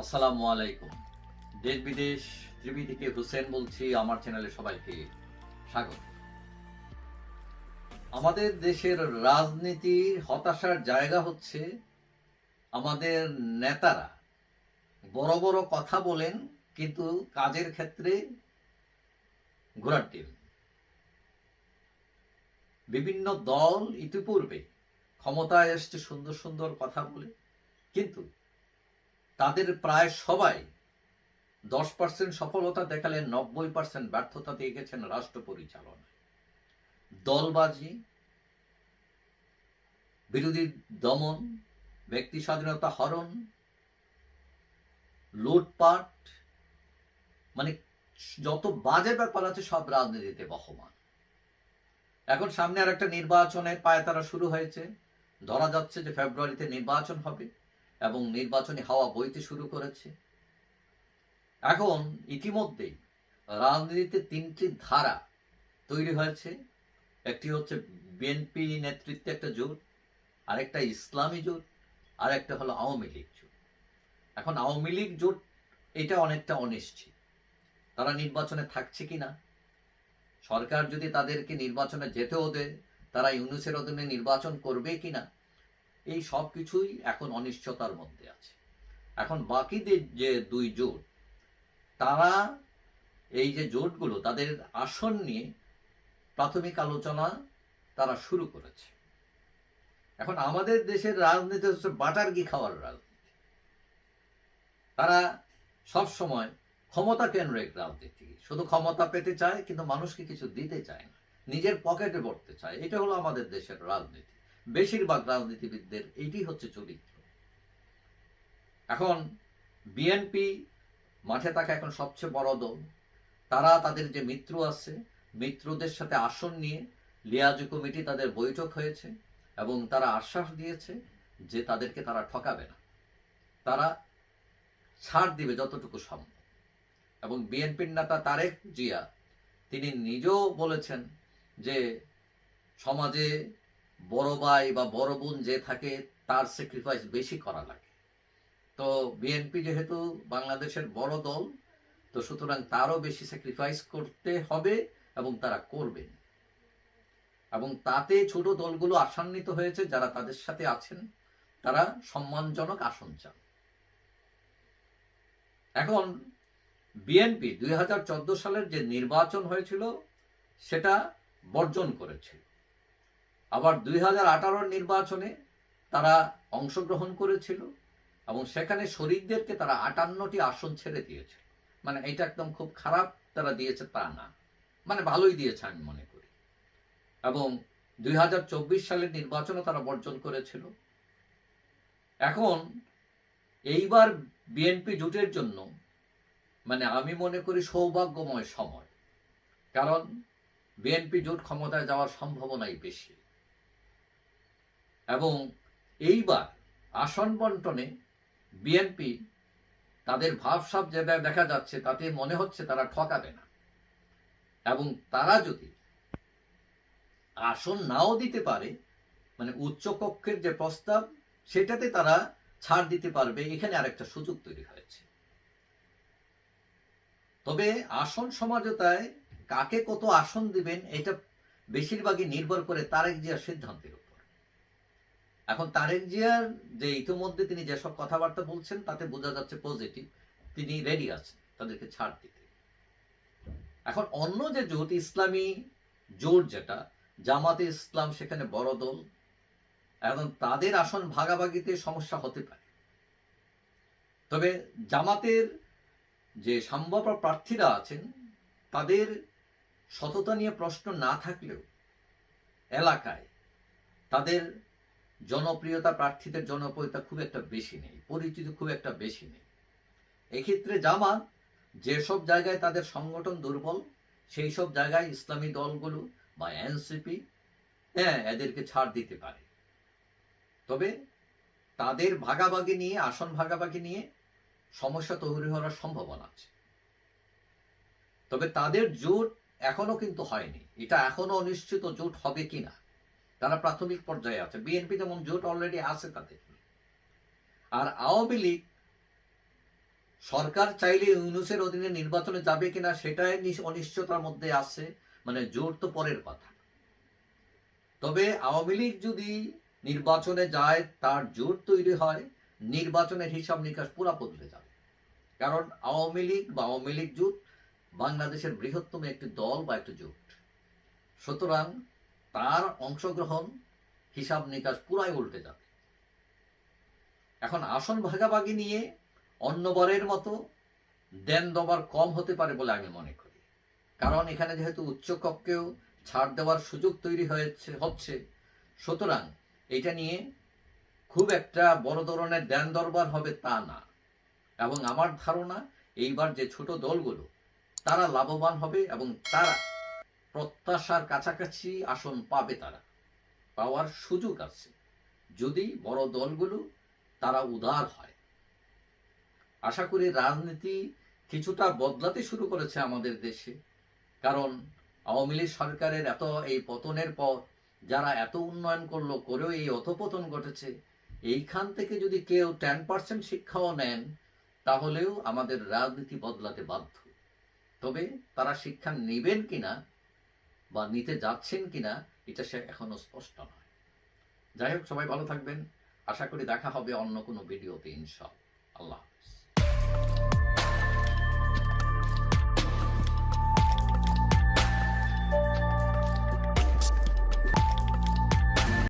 আসসালামু আলাইকুম। দেশ বিদেশ ত্রিবি থেকে হুসেন বলছি, আমার চ্যানেলে সবাইকে স্বাগত। আমাদের দেশের রাজনীতির হতাশার জায়গা হচ্ছে, আমাদের নেতারা বড় বড় কথা বলেন, কিন্তু কাজের ক্ষেত্রে ঘোরার টিম। বিভিন্ন দল ইতিপূর্বে ক্ষমতায় এসছে সুন্দর সুন্দর কথা বলে, কিন্তু তাদের প্রায় সবাই দশ পার্সেন্ট সফলতা দেখালে নব্বই পার্সেন্ট ব্যর্থতা দিয়ে গেছেন রাষ্ট্র পরিচালনায়। দলবাজি, বিরোধী দমন, ব্যক্তি স্বাধীনতা হরণ, লুটপাট মানে যত বাজে ব্যাপার আছে সব রাজনীতিতে বহমান। এখন সামনে আর একটা নির্বাচনের পায়তারা শুরু হয়েছে। ধরা যাচ্ছে যে ফেব্রুয়ারিতে নির্বাচন হবে। এবং নির্বাচনী হাওয়া বইতে শুরু করেছে। এখন ইতিমধ্যেই রাজনীতিতে তিনটি ধারা তৈরি হয়েছে। একটি হচ্ছে বিএনপি নেতৃত্বে একটা জোট, আরেকটা ইসলামী জোট আর একটা হলো আওয়ামী লীগ জোট। এখন আওয়ামী লীগ জোট এটা অনেকটা অনিশ্চিত। তারা নির্বাচনে থাকছে কিনা? সরকার যদি তাদেরকে নির্বাচনে যেতেও দেয়, তারা ইউনুসের অধীনে নির্বাচন করবে কিনা? এই সব কিছুই এখন অনিশ্চয়তার মধ্যে আছে। এখন বাকিদের যে দুই জোট, তারা এই যে জোটগুলো, তাদের আসন নিয়ে প্রাথমিক আলোচনা তারা শুরু করেছে। এখন আমাদের দেশের রাজনীতি হচ্ছে বাটার ঘি খাওয়ার রাজনীতি। তারা সব সময় ক্ষমতা কেন্দ্রিক রাজনীতি। শুধু ক্ষমতা পেতে চায়, কিন্তু মানুষকে কিছু দিতে চায় না। নিজের পকেটে ভরতে চায়। এটা হলো আমাদের দেশের রাজনীতি। বেশিরভাগ রাজনীতিবিদদের এটি হচ্ছে চরিত্র। এখন বিএনপি মাঠে থাকা এখন সবচেয়ে বড় দল। তারা তাদের যে মিত্র আছে, মিত্রদের সাথে আসন নিয়ে লিয়াজু কমিটি তাদের বৈঠক হয়েছে এবং তারা আশ্বাস দিয়েছে যে তাদেরকে তারা ঠকাবে না। তারা ছাড় দিবে যতটুকু সম্ভব। এবং বিএনপির নেতা তারেক জিয়া, তিনি নিজেও বলেছেন যে সমাজে বড় ভাই বা বড় বোন যে থাকে, তার স্যাক্রিফাইস বেশি করা লাগে। তো বিএনপি যেহেতু বাংলাদেশের বড় দল, তো সুতরাং তারও বেশি স্যাক্রিফাইস করতে হবে এবং তারা করবেন। এবং তাতে ছোট দলগুলো আশান্বিত হয়েছে, যারা তাদের সাথে আছেন, তারা সম্মানজনক আসন চান। এখন বিএনপি দুই হাজার চোদ্দ সালের যে নির্বাচন হয়েছিল, সেটা বর্জন করেছিল। আবার দুই হাজার নির্বাচনে তারা অংশগ্রহণ করেছিল এবং সেখানে শরিকদেরকে তারা আটান্নটি আসন ছেড়ে দিয়েছে। মানে এটা একদম খুব খারাপ তারা দিয়েছে, তা না। মানে ভালোই দিয়েছে আমি মনে করি। এবং দুই হাজার চব্বিশ সালের নির্বাচনও তারা বর্জন করেছিল। এখন এইবার বিএনপি জোটের জন্য মানে আমি মনে করি সৌভাগ্যময় সময়। কারণ বিএনপি জোট ক্ষমতায় যাওয়ার সম্ভাবনাই বেশি। এবং এইবার আসন বন্টনে বিএনপি তাদের ভাবসাব যেটা দেখা যাচ্ছে, তাতে মনে হচ্ছে তারা ঠকাবে না। এবং তারা যদি আসন নাও দিতে পারে মানে উচ্চকক্ষের যে প্রস্তাব, সেটাতে তারা ছাড় দিতে পারবে, এখানে আরেকটা সুযোগ তৈরি হয়েছে। তবে আসন সমাজতায় কাকে কত আসন দিবেন, এটা বেশিরভাগই নির্ভর করে তারেক জিয়ার সিদ্ধান্তের উপর। এখন তারেক জিয়ার যে ইতিমধ্যে তিনি যেসব কথাবার্তা বলছেন, তাতে বোঝা যাচ্ছে পজিটিভ তিনি রেডি আছেন তাদেরকে ছাড় দিতে। এখন অন্য যে জোট, ইসলামী জোট যেটা, জামাতে ইসলাম সেখানে বড় দল, এখন তাদের আসন ভাগাভাগিতে সমস্যা হতে পারে। তবে জামাতের যে সম্ভাব্য প্রার্থীরা আছেন, তাদের সততা নিয়ে প্রশ্ন না থাকলেও এলাকায় তাদের জনপ্রিয়তা প্রার্থীদের জনপ্রিয়তা খুব একটা বেশি নেই, পরিচিত খুব একটা বেশি নেই। এক্ষেত্রে জামাত যেসব জায়গায় তাদের সংগঠন দুর্বল সেই সব জায়গায় ইসলামী দলগুলো বা এনসিপি হ্যাঁ এদেরকে ছাড় দিতে পারে। তবে তাদের ভাগাভাগি নিয়ে, আসন ভাগাভাগি নিয়ে সমস্যা তৈরি হওয়ার সম্ভাবনা আছে। তবে তাদের জোট এখনও কিন্তু হয়নি। এটা এখনও অনিশ্চিত জোট হবে কিনা তারা প্রাথমিক পর্যায়ে আছে। বিএনপি যেমন জোট অলরেডি আছে তাদের। আর আওয়ামী লীগ সরকার চাইলে ইউনুসের অধীনে নির্বাচনে যাবে কিনা সেটাই অনিশ্চয়তার মধ্যে আছে। মানে জোর তো পরের কথা। তবে আওয়ামী লীগ যদি নির্বাচনে যায়, তার জোর তৈরি হয়, নির্বাচনের হিসাব নিকাশ পুরা বদলে যাবে। কারণ আওয়ামী লীগ বা আওয়ামী লীগ জোট বাংলাদেশের বৃহত্তম একটি দল বা একটি জোট। সুতরাং তার অংশগ্রহণ হিসাব নিকাশ পুরাই উল্টে যাবে। এখন আসন ভাগাভাগি নিয়ে অন্যবারের মতো দেন দবার কম হতে পারে বলে আমি মনে করি। কারণ এখানে যেহেতু উচ্চ কক্ষেও ছাড় দেওয়ার সুযোগ তৈরি হয়েছে, হচ্ছে। সুতরাং এটা নিয়ে খুব একটা বড় ধরনের দেন দরবার হবে তা না। এবং আমার ধারণা এইবার যে ছোট দলগুলো, তারা লাভবান হবে এবং তারা প্রত্যাশার কাছাকাছি আসন পাবে তারা। পাওয়ার সুযোগ আছে। যদি বড় দলগুলো তারা উদার হয়। আশা করি রাজনীতি কিছুটা বদলাতে শুরু করেছে আমাদের দেশে। কারণ আওয়ামী লীগ সরকারের এত এই পতনের পর যারা এত উন্নয়ন করল, করেও এই অধপতন ঘটেছে। এইখান থেকে যদি কেউ টেন পার্সেন্ট শিক্ষাও নেন, তাহলেও আমাদের রাজনীতি বদলাতে বাধ্য। তবে তারা শিক্ষা নেবেন কিনা বা নিতে যাচ্ছেন কিনা, এটা সে এখনও স্পষ্ট নয়। যাই হোক, সবাই ভালো থাকবেন। আশা করি দেখা হবে অন্য কোনো ভিডিওতে ইনশাল আল্লাহ হাফিজ